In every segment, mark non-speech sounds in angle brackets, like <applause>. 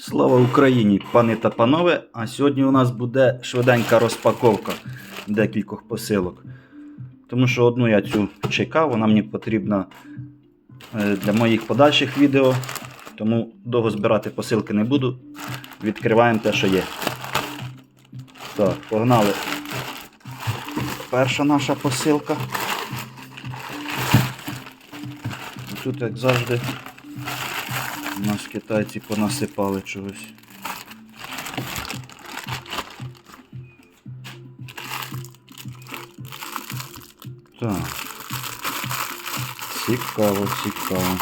Слава Україні, пани та панове! А сьогодні у нас буде швиденька розпаковка декількох посилок. Тому що одну я цю чекав, вона мені потрібна е, для моїх подальших відео. Тому довго збирати посилки не буду. Відкриваємо те, що є. Так, погнали. Перша наша посилка. Тут, як завжди, у нас китайці понасипали чогось. Так. Цікаво, цікаво.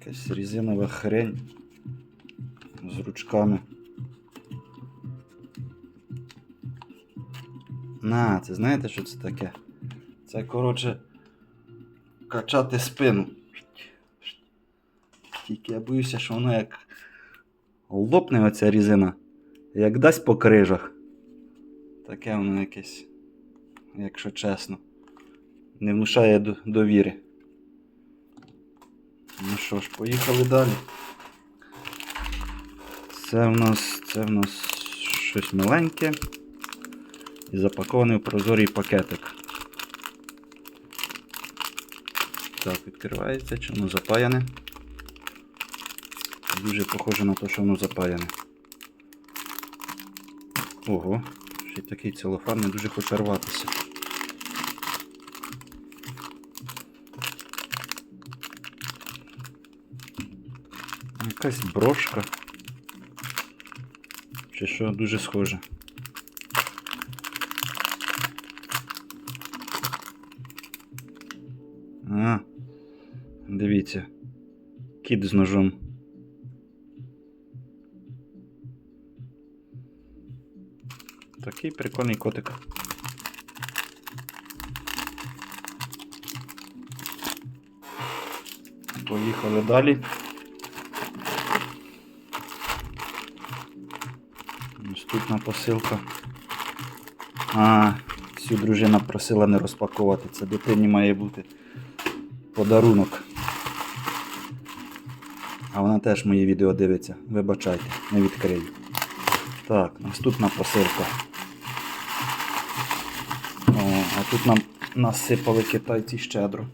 Якась резинова хрень з ручками. На, це знаєте, що це таке? Це, коротше, качати спину. Тільки я боюся, що воно як лопне оця різина, як дасть по крижах. Таке воно якесь, якщо чесно. Не внушає довіри. Ну що ж, поїхали далі. Це в нас, це в нас щось маленьке і запакований в прозорий пакетик. Так, відкривається, чи воно запаяне. Дуже похоже на те, що воно запаяне. Ого, ще такий целофан не дуже хоче рватися. Якась брошка. Чи що дуже схоже. Дивіться. Кіт з ножом. Такий прикольний котик. Поїхали далі. Наступна посилка. А, цю дружина просила не розпаковувати. Це дитині має бути подарунок. А вона теж мої відео дивиться. Вибачайте, не відкрию. Так, наступна посилка. О, а тут нам насипали китайці щедро.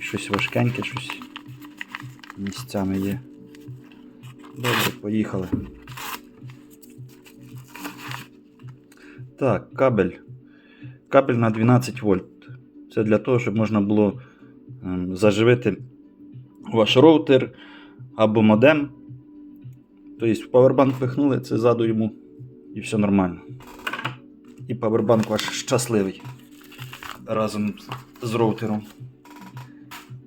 Щось важкеньке, щось місцями є. Добре, поїхали. Так, кабель. Кабель на 12 вольт. Це для того, щоб можна було заживити ваш роутер або модем. Тобто в павербанк пихнули, це ззаду йому і все нормально. І павербанк ваш щасливий разом з роутером.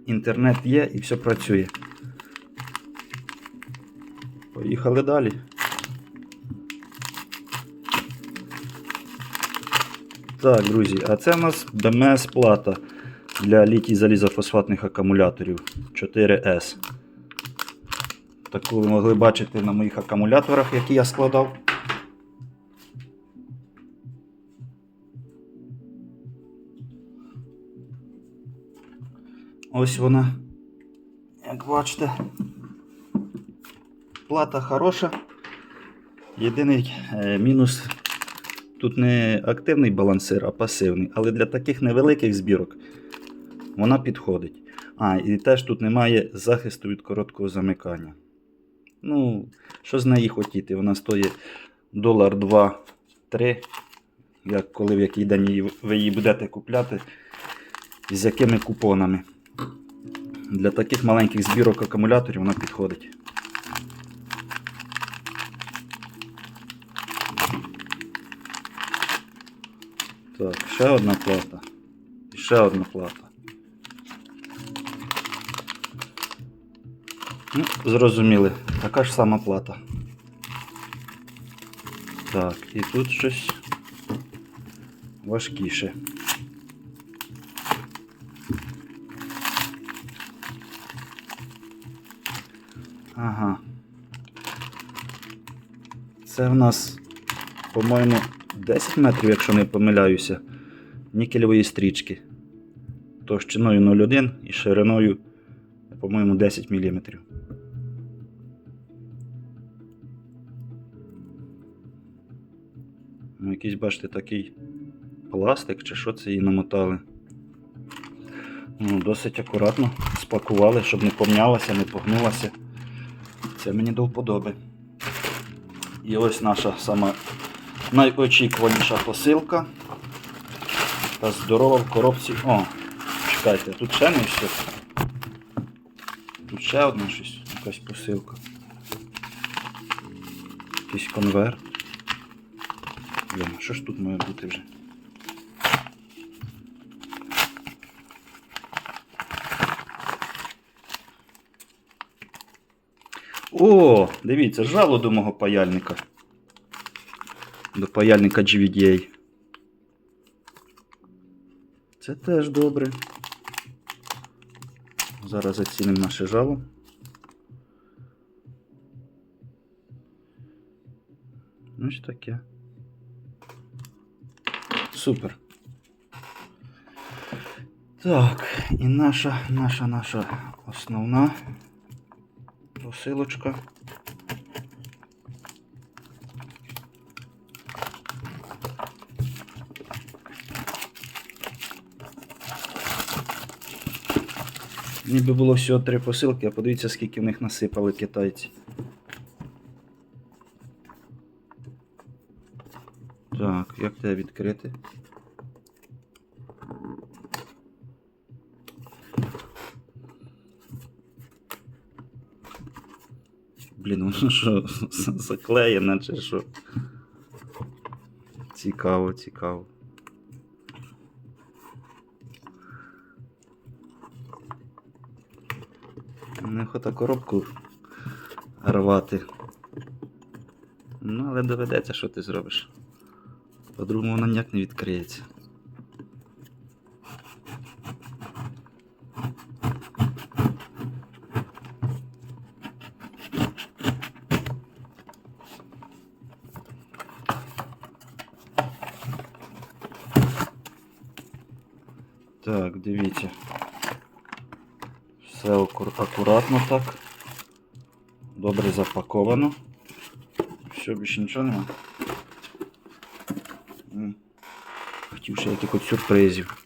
Інтернет є і все працює. Поїхали далі. Так, друзі, а це у нас БМС плата для літій залізофосфатних акумуляторів 4С. Таку ви могли бачити на моїх акумуляторах, які я складав. Ось вона. Як бачите, плата хороша. Єдиний е, мінус тут не активний балансир, а пасивний. Але для таких невеликих збірок вона підходить. А, і теж тут немає захисту від короткого замикання. Ну, що з неї хотіти? Вона стоїть долар 2-3. Як коли в який день ви її будете купляти, з якими купонами. Для таких маленьких збірок акумуляторів вона підходить. Так, ще одна плата. І ще одна плата. Ну, зрозуміли, така ж сама плата. Так, і тут щось важкіше. Ага. Це в нас, по-моєму, 10 метрів, якщо не помиляюся, нікелевої стрічки. Товщиною 0,1 і шириною, по-моєму, 10 мм. Ну, якийсь, бачите, такий пластик чи що це її намотали. Ну, досить акуратно спакували, щоб не помнялася, не погнулася. Це мені до вподоби. І ось наша сама найочікуваніша посилка. Та здорова в коробці. О, чекайте, тут ще не все. Ще одна щось, якась посилка. Якийсь конверт. Блін, що ж тут має бути вже? О, дивіться, жало до мого паяльника. До паяльника GVDA. Це теж добре. Зараз зацінимо наше жало. Ось таке. Супер. Так, і наша, наша, наша основна посилочка. Ніби було всього три посилки, а подивіться, скільки в них насипали китайці. Так, як тебе відкрити? Блін, воно що, <laughs> заклеєне чи що? Цікаво, цікаво. Неохота коробку рвати. Ну, але доведеться, що ти зробиш. По-другому вона ніяк не відкриється. Так, дивіться. Все акуратно так. Добре запаковано. Все, більше нічого нема. Хотів ще якихось сюрпризів.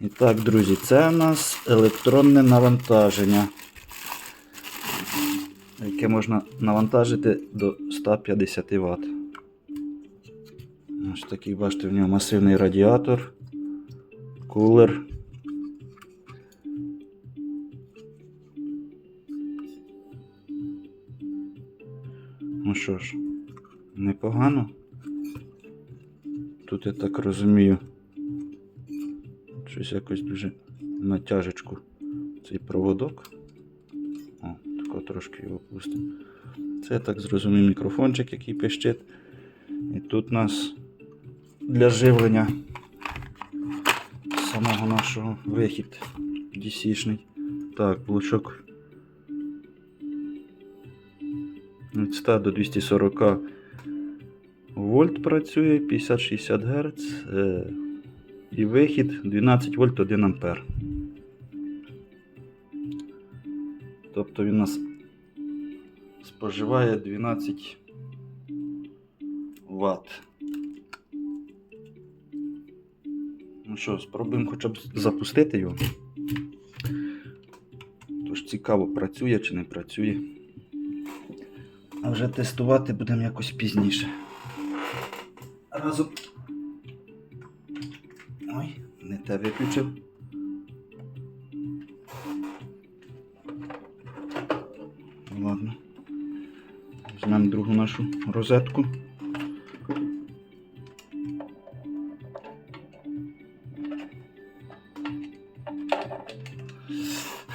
І так, друзі, це у нас електронне навантаження, яке можна навантажити до 150 Вт. Ось такий, бачите, в нього масивний радіатор, кулер. Що ж, непогано. Тут я так розумію. Щось якось дуже натяжечку цей проводок. О, тако трошки його пустимо. Це я так зрозумів мікрофончик, який пищить. І тут у нас для живлення самого нашого вихід DC-шний. Так, блочок від 100 до 240 вольт працює, 50-60 Гц. Е, і вихід 12 вольт 1 ампер. Тобто він нас споживає 12 Вт. Ну що, спробуємо хоча б запустити його. Тож цікаво, працює чи не працює. А вже тестувати будемо якось пізніше. Разом. Ой, не те виключив. Ладно. Візьмемо другу нашу розетку.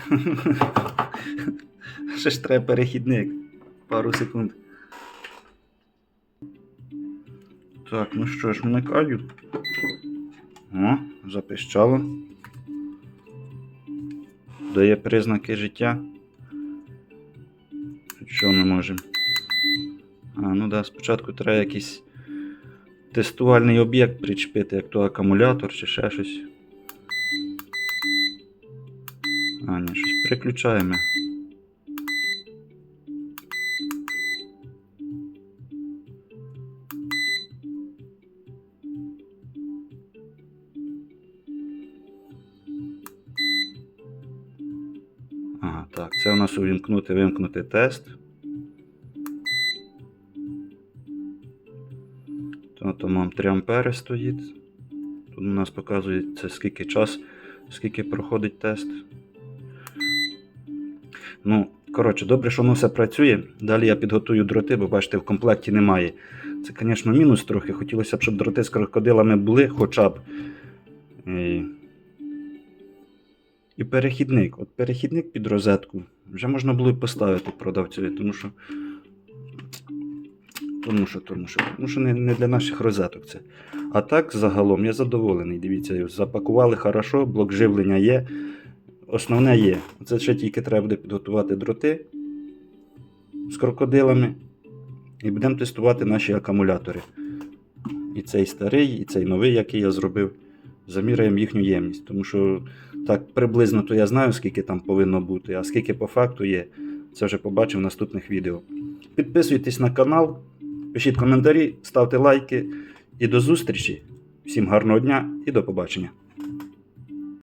<laughs> Ще ж треба перехідник. Пару секунд. Так, ну що ж, вмикаю. О, запищало. Дає признаки життя. Що ми можемо? А, ну да, спочатку треба якийсь тестувальний об'єкт причепити, як то акумулятор чи ще щось. А, ні, щось переключаємо. Так, це увімкнути, вимкнути тест. То, то мам 3 ампери стоїть. Тут у нас показується скільки час, скільки проходить тест. Ну, коротше, добре, що воно все працює. Далі я підготую дроти, бо бачите, в комплекті немає. Це, звісно, мінус трохи. Хотілося б, щоб дроти з крокодилами були хоча б. І перехідник. От перехідник під розетку вже можна було і поставити продавцеві, тому що. Тому що, тому що, тому що не, не для наших розеток це. А так, загалом, я задоволений. Дивіться, запакували хорошо, блок живлення є. Основне є. Це ще тільки треба буде підготувати дроти з крокодилами. І будемо тестувати наші акумулятори. І цей старий, і цей новий, який я зробив. Заміряємо їхню ємність. Тому що так приблизно то я знаю, скільки там повинно бути, а скільки по факту є, це вже побачив в наступних відео. Підписуйтесь на канал, пишіть коментарі, ставте лайки і до зустрічі. Всім гарного дня і до побачення.